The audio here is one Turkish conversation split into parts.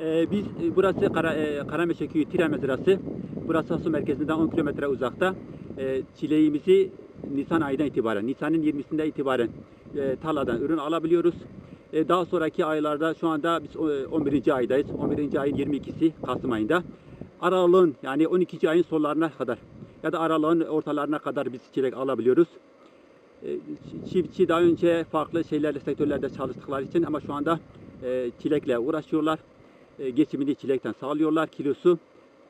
Ee, biz e, burası Kara, e, Karameşe Köyü Tire Mezrası. Burası Asu merkezinden 10 kilometre uzakta. Ee, çileğimizi Nisan ayından itibaren, Nisan'ın 20'sinde itibaren e, tarladan ürün alabiliyoruz. E, daha sonraki aylarda şu anda biz e, 11. aydayız. 11. ayın 22'si Kasım ayında. Aralığın yani 12. ayın sonlarına kadar ya da aralığın ortalarına kadar biz çilek alabiliyoruz. E, çiftçi daha önce farklı şeylerle sektörlerde çalıştıkları için ama şu anda e, çilekle uğraşıyorlar. E, geçimini çilekten sağlıyorlar. Kilosu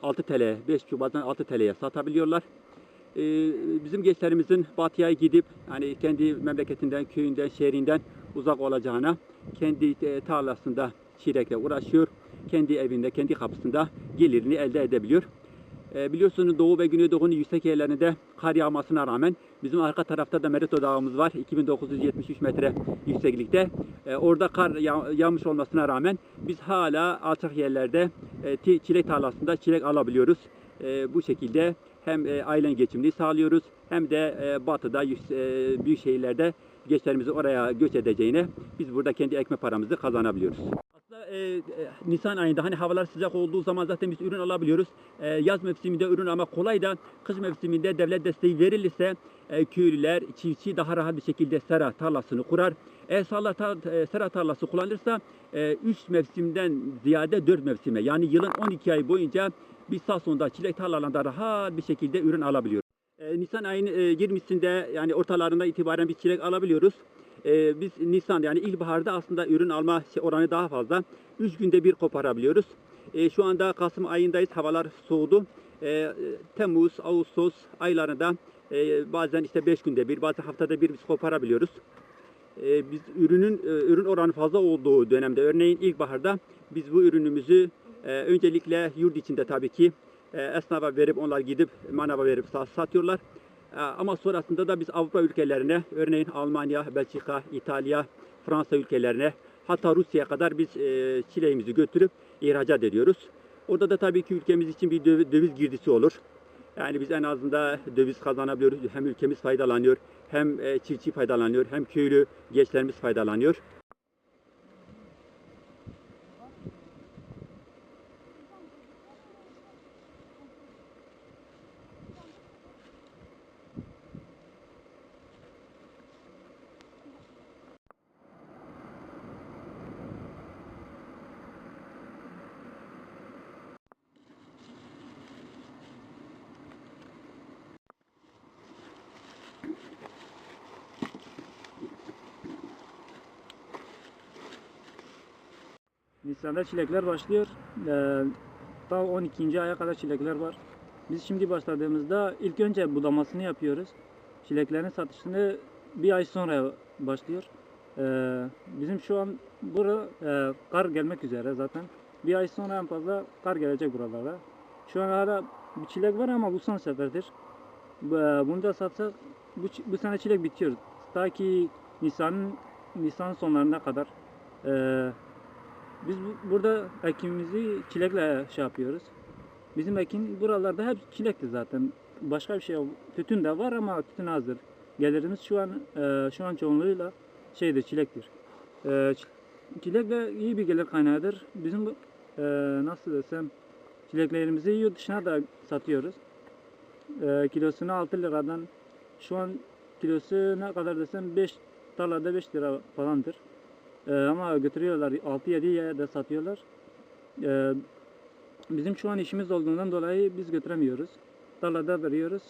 6 TL, 5 çubattan 6 TL'ye satabiliyorlar. E, bizim gençlerimizin batıya gidip hani kendi memleketinden, köyünden, şehrinden uzak olacağına kendi e, tarlasında çilekle uğraşıyor. Kendi evinde, kendi kapısında gelirini elde edebiliyor. E, biliyorsunuz Doğu ve Güneydoğu'nun yüksek yerlerinde kar yağmasına rağmen bizim arka tarafta da Merito Dağımız var. 2973 metre yükseklikte. E, orada kar yağ- yağmış olmasına rağmen biz hala alçak yerlerde e, çilek tarlasında çilek alabiliyoruz. E, bu şekilde hem e, ailen geçimini sağlıyoruz hem de e, batıda büyük şehirlerde gençlerimizin oraya göç edeceğine biz burada kendi ekmek paramızı kazanabiliyoruz. E, e, Nisan ayında hani havalar sıcak olduğu zaman zaten biz ürün alabiliyoruz. E, yaz mevsiminde ürün ama kolay da kış mevsiminde devlet desteği verilirse e, köylüler, çiftçi daha rahat bir şekilde sera tarlasını kurar. Eğer sera, tar- e, sera tarlası kullanırsa 3 mevsimden ziyade 4 mevsime yani yılın 12 ay boyunca biz sağ sonunda çilek tarlalarında rahat bir şekilde ürün alabiliyoruz. E, Nisan ayının e, 20'sinde yani ortalarında itibaren biz çilek alabiliyoruz. E, biz Nisan yani ilkbaharda aslında ürün alma oranı daha fazla. 3 günde bir koparabiliyoruz. E, şu anda Kasım ayındayız. Havalar soğudu. E, Temmuz, Ağustos aylarında e, bazen işte 5 günde bir, bazen haftada bir biz koparabiliyoruz. E, biz ürünün e, ürün oranı fazla olduğu dönemde örneğin ilkbaharda biz bu ürünümüzü e, öncelikle yurt içinde tabii ki e, esnafa verip onlar gidip manava verip sa- satıyorlar. E, ama sonrasında da biz Avrupa ülkelerine örneğin Almanya, Belçika, İtalya, Fransa ülkelerine hatta Rusya'ya kadar biz e, çileğimizi götürüp ihracat ediyoruz. Orada da tabii ki ülkemiz için bir döv- döviz girdisi olur. Yani biz en azından döviz kazanabiliyoruz. Hem ülkemiz faydalanıyor, hem e, çiftçi faydalanıyor, hem köylü gençlerimiz faydalanıyor. Nisan'da çilekler başlıyor. Ee, ta 12. aya kadar çilekler var. Biz şimdi başladığımızda ilk önce budamasını yapıyoruz. Çileklerin satışını bir ay sonra başlıyor. Ee, bizim şu an bura e, kar gelmek üzere zaten. Bir ay sonra en fazla kar gelecek buralara. Şu an hala bir çilek var ama bu son seferdir. E, Bunu da satsak bu, bu sene çilek bitiyor. Ta ki Nisan'ın Nisan sonlarına kadar. Ee, biz bu- burada ekimimizi çilekle şey yapıyoruz. Bizim ekin buralarda hep çilekti zaten. Başka bir şey yok. Tütün de var ama tütün azdır. Gelirimiz şu an e, şu an çoğunluğuyla şeydir çilektir. E, çilek de iyi bir gelir kaynağıdır. Bizim bu, e, nasıl desem çileklerimizi yurt dışına da satıyoruz. E, kilosunu 6 liradan şu an kilosu ne kadar desem 5 tarlada 5 lira falandır. Ee, ama götürüyorlar 6-7'ye de satıyorlar. Ee, bizim şu an işimiz olduğundan dolayı biz götüremiyoruz. Tarlada veriyoruz.